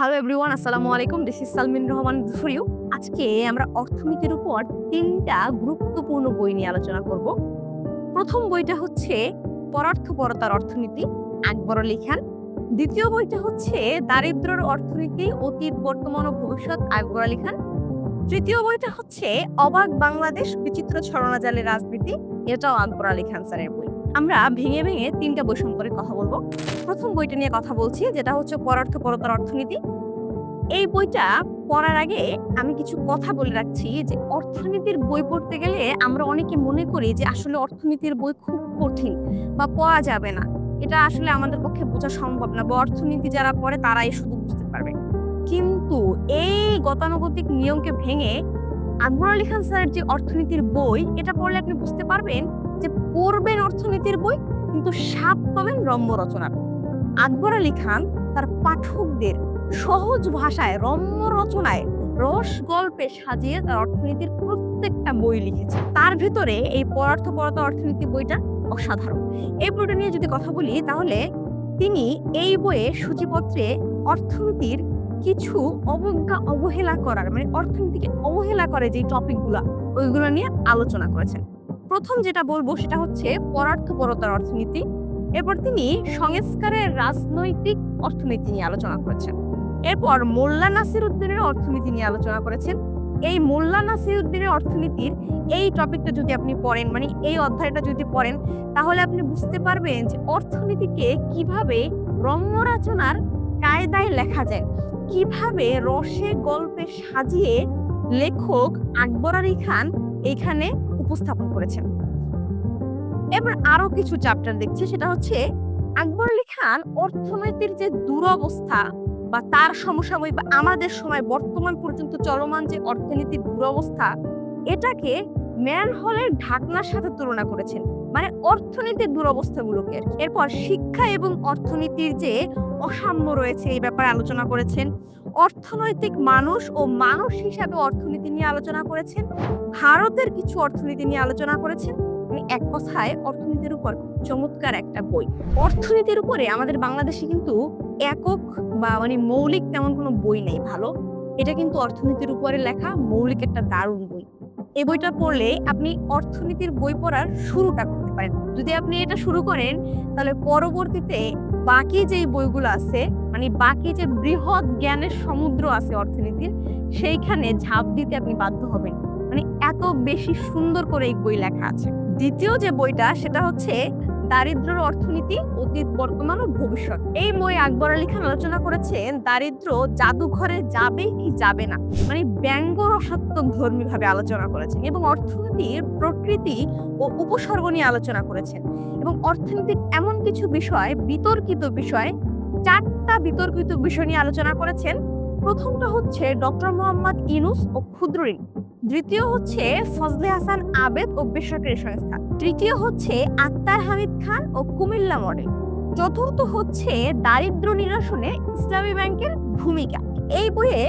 Hello everyone আসসালামু আলাইকুম this is Salmin Rahman for আজকে আমরা অর্থনীতির উপর তিনটা গুরুত্বপূর্ণ বই নিয়ে আলোচনা করব। প্রথম বইটা হচ্ছে পরার্থপরতার অর্থনীতি, আকবর আলী খান দ্বিতীয় বইটা হচ্ছে দারিদ্র্যের অর্থনীতি, অতীত, বর্তমান ও ভবিষ্যৎ, আকবর আলী খান তৃতীয় বইটা হচ্ছে অবাক বাংলাদেশ, বিচিত্র ছলনাজালের রাজনীতি, এটাও আকবর আলী খান স্যারের বই। আমরা ভেঙে ভেঙে তিনটা বই সম্পর্কে কথা বলব। প্রথম বইটা নিয়ে কথা বলছি, যেটা হচ্ছে পরার্থপরতার অর্থনীতি। এই বইটা পড়ার আগে আমি কিছু কথা বলে রাখছি যে, অর্থনীতির বই পড়তে গেলে আমরা অনেকে মনে করি যে, আসলে অর্থনীতির বই খুব কঠিন বা পড়া যাবে না। এটা আসলে আমাদের পক্ষে বোঝা সম্ভব না বা অর্থনীতি যারা পড়ে তারাই শুধু বুঝতে পারবে। কিন্তু এই গতানুগতিক নিয়মকে ভেঙে আকবর আলী খান স্যারের যে অর্থনীতির বই, এটা পড়লে আপনি বুঝতে পারবেন পড়বেন অর্থনীতির বই, কিন্তু সাপ পাবেন রম্য রচনার। আকবর আলী খান তার পাঠকদের সহজ ভাষায় রম্য রচনায় রস গল্পে সাজিয়ে তার অর্থনীতির প্রত্যেকটা বই লিখেছে তার ভিতরে এই পরার্থপরতা অর্থনীতি বইটা অসাধারণ। এই বইটা নিয়ে যদি কথা বলি, তাহলে তিনি এই বইয়ে সূচিপত্রে অর্থনীতির কিছু অবজ্ঞা অবহেলা করার মানে অর্থনীতিকে অবহেলা করে যে টপিকগুলা ওইগুলো নিয়ে আলোচনা করেছেন। প্রথম যেটা বলব সেটা হচ্ছে পরার্থপরতার অর্থনীতি। এরপর তিনি সংস্কারের রাজনৈতিক অর্থনীতি নিয়ে আলোচনা করেছেন। এরপর মোল্লা নাসির উদ্দিনের অর্থনীতি নিয়ে আলোচনা করেছেন। এই মোল্লা নাসির উদ্দিনের অর্থনীতির এই টপিকটা যদি আপনি পড়েন মানে এই অধ্যায়টা যদি পড়েন, তাহলে আপনি বুঝতে পারবেন যে অর্থনীতিকে কীভাবে রম্য রচনার কায়দায় লেখা যায়, কীভাবে রসে গল্পে সাজিয়ে লেখক আকবর আলী খান এখানে উপস্থাপন করেছেন। এবার আরও কিছু চ্যাপ্টার দেখছি, সেটা হচ্ছে আকবর আলী খান অর্থনীতির যে দুরবস্থা বা তার সমসাময়িক বা আমাদের সময় বর্তমান পর্যন্ত চলমান যে অর্থনীতির দুরবস্থা, এটাকে ম্যান হলের ঢাকনার সাথে তুলনা করেছেন। মানে অর্থনীতির দুরবস্থাগুলোকে। এরপর শিক্ষা এবং অর্থনীতির যে অসাম্য রয়েছে এই ব্যাপারে আলোচনা করেছেন। অর্থনৈতিক মানুষ ও মানুষ হিসাবে অর্থনীতি নিয়ে আলোচনা করেছেন। ভারতের কিছু অর্থনীতি নিয়ে আলোচনা করেছেন। এক কথায় অর্থনীতির উপর চমৎকার একটা বই। অর্থনীতির উপরে আমাদের বাংলাদেশে কিন্তু একক বা মানে মৌলিক তেমন কোনো বই নেই ভালো। এটা কিন্তু অর্থনীতির উপরে লেখা মৌলিক একটা দারুণ বই। এই বইটা পড়লে আপনি অর্থনীতির বই পড়ার শুরুটা করতে পারেন যদি আপনি এটা শুরু করেন, তাহলে পরবর্তীতে বাকি যেই বইগুলো আছে মানে বাকি যে বৃহৎ জ্ঞানের সমুদ্র আছে অর্থনীতির, সেইখানে ঝাঁপ দিতে আপনি বাধ্য হবেন। মানে এত বেশি সুন্দর করে এই বই লেখা আছে। দ্বিতীয় যে বইটা, সেটা হচ্ছে দারিদ্র্যের অর্থনীতি, অতীত, বর্তমান ও ভবিষ্যৎ। এই বই আকবর আলী খান আলোচনা করেছেন দারিদ্র জাদুঘরে যাবে কি যাবে না? মানে ব্যঙ্গ রসাত্মক ধর্মী ভাবে আলোচনা করেছেন এবং অর্থনীতির প্রকৃতি ও উপসর্গ নিয়ে আলোচনা করেছেন। এবং অর্থনীতির এমন কিছু বিষয়, বিতর্কিত বিষয়, চারটা বিতর্কিত বিষয় নিয়ে আলোচনা করেছেন। প্রথমটা হচ্ছে ডক্টর মোহাম্মদ ইনুস ও ক্ষুদ্র ঋণ। দ্বিতীয় হচ্ছে ফজলে হাসান আবেদ ও বেসরকারি সংস্থা তৃতীয় হচ্ছে আক্তার হামিদ খান ও কুমিল্লা মডেল। চতুর্থ হচ্ছে দারিদ্র নিরসনে ইসলামী ব্যাংকের ভূমিকা। এই বইয়ে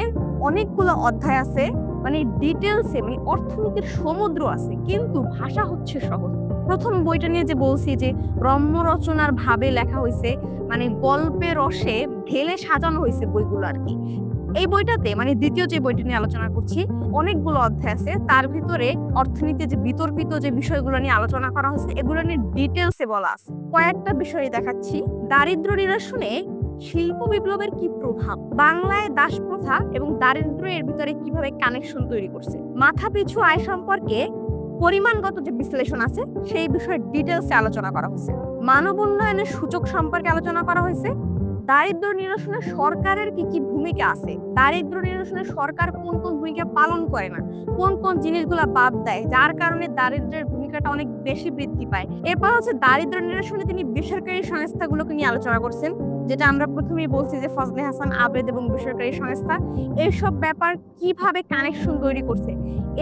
অনেকগুলো অধ্যায় আছে মানে ডিটেলসে মানে অর্থনীতির সমুদ্র আছে, কিন্তু ভাষা হচ্ছে সহজ। প্রথম বইটা নিয়ে যে বলছি যে রম্য রচনার ভাবে লেখা হয়েছে মানে গল্পের রসে ঢেলে সাজানো হয়েছে বইগুলো আর কি। এই বইটাতে মানে দ্বিতীয় যে বইটা নিয়ে আলোচনা করছি, অনেকগুলো অধ্যায় আছে। তার ভিতরে অর্থনীতি যে বিতর্কিত যে বিষয়গুলো নিয়ে আলোচনা করা হয়েছে, এগুলো নিয়ে ডিটেলসে বলা আছে। কয়েকটা বিষয় দেখাচ্ছি। দারিদ্র নিরসনে শিল্প বিপ্লবের কি প্রভাব? বাংলায় দাস প্রথা এবং দারিদ্র এর ভিতরে কীভাবে কানেকশন তৈরি করছে? মাথা পিছু আয় সম্পর্কে পরিমাণগত যে বিশ্লেষণ আছে, সেই বিষয়ে ডিটেলসে আলোচনা করা হয়েছে। মানব উন্নয়নের সূচক সম্পর্কে আলোচনা করা হয়েছে। দারিদ্র নিরসনে সরকারের কি কি ভূমিকা আছে? দারিদ্র নিরসনে সরকার কোন কোন ভূমিকা পালন করে না? কোন কোন জিনিসগুলো বাদ দেয়, যার কারণে দারিদ্রের ভূমিকাটা অনেক বেশি বৃদ্ধি পায়? এরপর হচ্ছে দারিদ্র নিরসনে তিনি বেসরকারি সংস্থাগুলোকে নিয়ে আলোচনা করছেন, যেটা আমরা প্রথমেই বলছি যে ফজলে হাসান, আবেদ এবং বেসরকারি সংস্থা। এইসব ব্যাপার কীভাবে কানেকশন তৈরি করছে?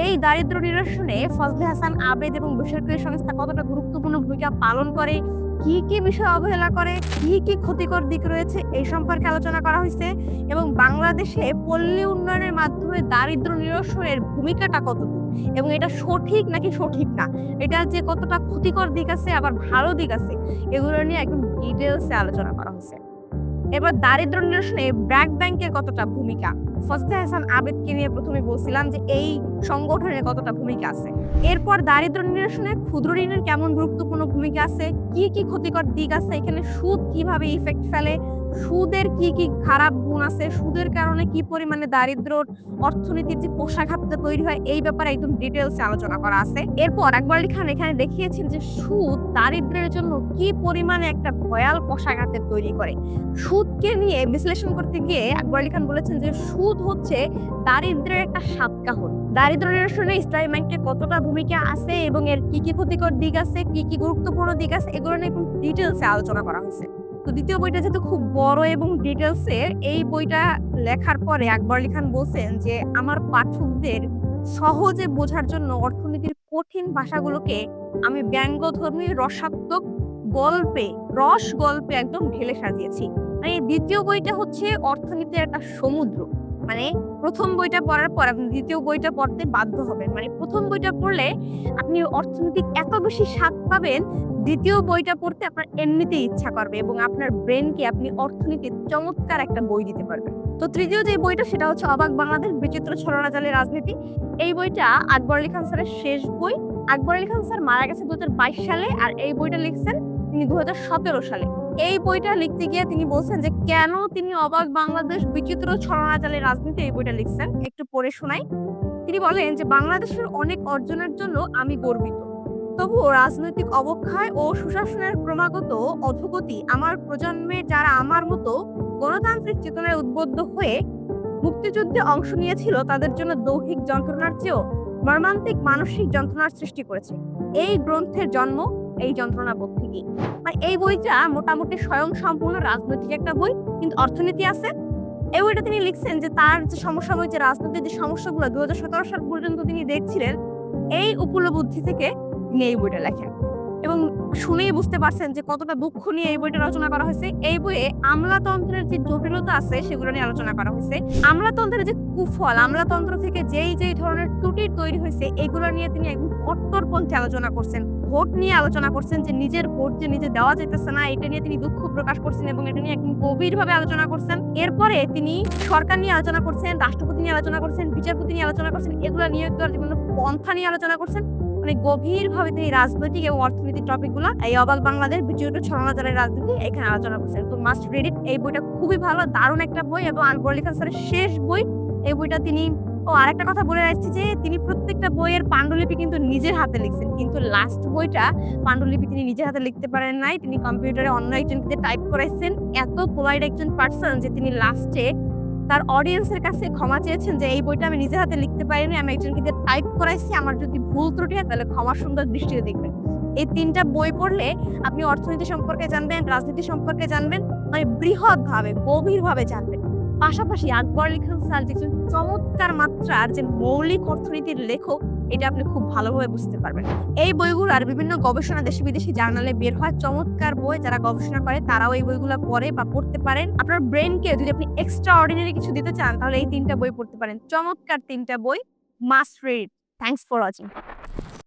এই দারিদ্র নিরসনে ফজলে হাসান, আবেদ এবং বেসরকারি সংস্থা কতটা গুরুত্বপূর্ণ ভূমিকা পালন করে? কি কি বিষয় অবহেলা করে? কি কি ক্ষতিকর দিক রয়েছে? এই সম্পর্কে আলোচনা করা হয়েছে এবং বাংলাদেশে পল্লী উন্নয়নের মাধ্যমে দারিদ্র নিরসনের ভূমিকাটা কতটুকু? এবং এটা সঠিক নাকি সঠিক না? এটা যে কতটা ক্ষতিকর দিক আছে, আবার ভালো দিক আছে, এগুলো নিয়ে একদম ডিটেলসে আলোচনা করা। এবার দারিদ্র নিরসনে ব্র্যাক ব্যাংকের কতটা ভূমিকা? ফজলে হাসান আবেদকে নিয়ে প্রথমে বলছিলাম যে এই সংগঠনের কতটা ভূমিকা আছে। এরপর দারিদ্র নিরসনে ক্ষুদ্র ঋণের কেমন গুরুত্বপূর্ণ ভূমিকা আছে? কি কি ক্ষতিকর দিক আছে? এখানে সুদ কীভাবে ইফেক্ট ফেলে? সুদের কি কি খারাপ গুণ আছে? সুদের কারণে কি পরিমাণে দারিদ্র অর্থনীতির যে কোষাঘাতটা তৈরি হয়, এই ব্যাপারে একদম ডিটেলসে আলোচনা করা আছে। এরপর আকবর আলী খান এখানে দেখিয়েছেন যে সুদ দারিদ্রের জন্য কি পরিমাণে একটা ভয়াল কোষাঘাতের তৈরি করে। সুদকে নিয়ে বিশ্লেষণ করতে গিয়ে আকবর আলী খান বলেছেন যে সুদ হচ্ছে দারিদ্রের একটা সাতকাহন। দারিদ্র নিরসনে ইসলামী ব্যাংকের কতটা ভূমিকা আছে এবং এর কি কি ক্ষতিকর দিক আছে, কি কি গুরুত্বপূর্ণ দিক আছে, এগুলো নিয়ে ডিটেলসে আলোচনা করা হয়েছে। তো দ্বিতীয় বইটা যেহেতু খুব বড় এবং ডিটেলসে এই বইটা লেখার পরে আকবর আলী খান বলছেন যে, আমার পাঠকদের সহজে বোঝার জন্য অর্থনীতির কঠিন ভাষাগুলোকে আমি ব্যঙ্গধর্মী, রসাত্মক গল্পে, রস গল্পে একদম ঢেলে সাজিয়েছি। মানে দ্বিতীয় বইটা হচ্ছে অর্থনীতির একটা সমুদ্র। মানে প্রথম বইটা পড়ার পর আপনি দ্বিতীয় বইটা পড়তে বাধ্য হবেন। মানে প্রথম বইটা পড়লে আপনি অর্থনৈতিক এত বেশি স্বাদ পাবেন, দ্বিতীয় বইটা পড়তে আপনার এমনিতেই ইচ্ছা করবে এবং আপনার ব্রেনকে আপনি অর্থনীতির চমৎকার একটা বই দিতে পারবেন। তো তৃতীয় যে বইটা সেটা হচ্ছে অবাক বাংলাদেশ, বিচিত্র ছলনা জালের রাজনীতি। এই বইটা আকবর আলী খান স্যারের শেষ বই। আকবর আলী খান স্যার মারা গেছে দু হাজার বাইশ সালে আর এই বইটা লিখছেন তিনি দু হাজার সতেরো সালে। এই বইটা লিখতে গিয়ে তিনি বলছেন যে, কেন তিনি অবাক বাংলাদেশ বিচিত্র ছলনা জালের রাজনীতি এই বইটা লিখছেন? একটু পড়ে শোনাই। তিনি বলেন যে, বাংলাদেশের অনেক অর্জনের জন্য আমি গর্বিত। তবুও রাজনৈতিক অবক্ষয় ও সুশাসনের ক্রমাগত অধোগতি আমার প্রজন্মের যারা আমার মতো গণতান্ত্রিক চেতনায় উদ্বুদ্ধ হয়ে মুক্তিযুদ্ধে অংশ নিয়েছিল, তাদের জন্য দৈহিক যন্ত্রণার চেয়েও মর্মান্তিক মানসিক যন্ত্রণার সৃষ্টি করেছে। এই গ্রন্থের জন্ম এই যন্ত্রণা বোধ থেকেই। মানে এই বইটা মোটামুটি স্বয়ং সম্পূর্ণ রাজনৈতিক একটা বই, কিন্তু অর্থনীতি আছে। এই বইটা তিনি লিখছেন যে তার যে সমস্যা হয়েছে রাজনৈতিক যে সমস্যাগুলো দুই হাজার সতেরো সাল পর্যন্ত তিনি দেখছিলেন, এই উপলব্ধি থেকে তিনি এই বইটা লেখেন। এবং শুনেই বুঝতে পারছেন যে কতটা দুঃখ নিয়ে এই বইটা রচনা করা হয়েছে। এই বইয়ে আমলাতন্ত্রের যে জটিলতা আছে, সেগুলো নিয়ে আলোচনা করা হয়েছে। আমলাতন্ত্রের যে কুফল, আমলাতন্ত্র থেকে যেই যেই ধরনের ত্রুটি তৈরি হয়েছে, এগুলো নিয়ে তিনি একদম কট্টরপন্থী আলোচনা করছেন। ভোট নিয়ে আলোচনা করছেন যে নিজের ভোট যে নিজে দেওয়া যেতেছে না, এটা নিয়ে তিনি দুঃখ প্রকাশ করছেন এবং এটা নিয়ে একদম গভীরভাবে আলোচনা করছেন। এরপরে তিনি সরকার নিয়ে আলোচনা করছেন, রাষ্ট্রপতি নিয়ে আলোচনা করছেন, বিচারপতি নিয়ে আলোচনা করছেন, এগুলো দেওয়ার বিভিন্ন পন্থা নিয়ে আলোচনা করছেন। মানে গভীরভাবে তিনি রাজনৈতিক এবং অর্থনৈতিক টপিকগুলো এই অবাক বাংলাদেশ বিজয়টা ছড়ানো জালের রাজনীতি এখানে আলোচনা করছেন তো মাস্ট রিড ইট এই বইটা খুবই ভালো, দারুণ একটা বই এবং আকবর আলী খান শেষ বই। এই বইটা তিনি, ও আরেকটা কথা বলে রাখছি যে, তিনি প্রত্যেকটা বইয়ের পাণ্ডুলিপি কিন্তু নিজের হাতে লিখছেন। কিন্তু লাস্ট বইটা পাণ্ডুলিপি তিনি নিজের হাতে লিখতে পারেন নাই। তিনি কম্পিউটারে অন্য একজনকে টাইপ করাইছেন। এত পোলাইট একজন পার্সন যে তিনি লাস্টে তার অডিয়েন্সের কাছে ক্ষমা চেয়েছেন যে, এই বইটা আমি নিজের হাতে লিখতে পারিনি, আমি একজনকে টাইপ করাইছি, আমার যদি ভুল ত্রুটি হয়, তাহলে ক্ষমা সুন্দর দৃষ্টিতে দেখবেন। এই তিনটা বই পড়লে আপনি অর্থনীতি সম্পর্কে জানবেন, রাজনীতি সম্পর্কে জানবেন মানে বৃহৎ ভাবে গভীর ভাবে জানবেন। পাশাপাশি আকবর আলী খান স্যার যে, চমৎকার মাত্রার যে মৌলিক অর্থনীতির লেখক এটা আপনি খুব ভালোভাবে বুঝতে পারবেন। এই বইগুলো আর বিভিন্ন গবেষণা দেশি বিদেশি জার্নালে বের হয়, চমৎকার বই যারা গবেষণা করে তারাও এই বইগুলো পড়ে বা পড়তে পারেন। আপনার ব্রেনকে যদি আপনি এক্সট্রা অর্ডিনারি কিছু দিতে চান তাহলে এই তিনটা বই পড়তে পারেন। চমৎকার তিনটা বই, must read. Thanks for watching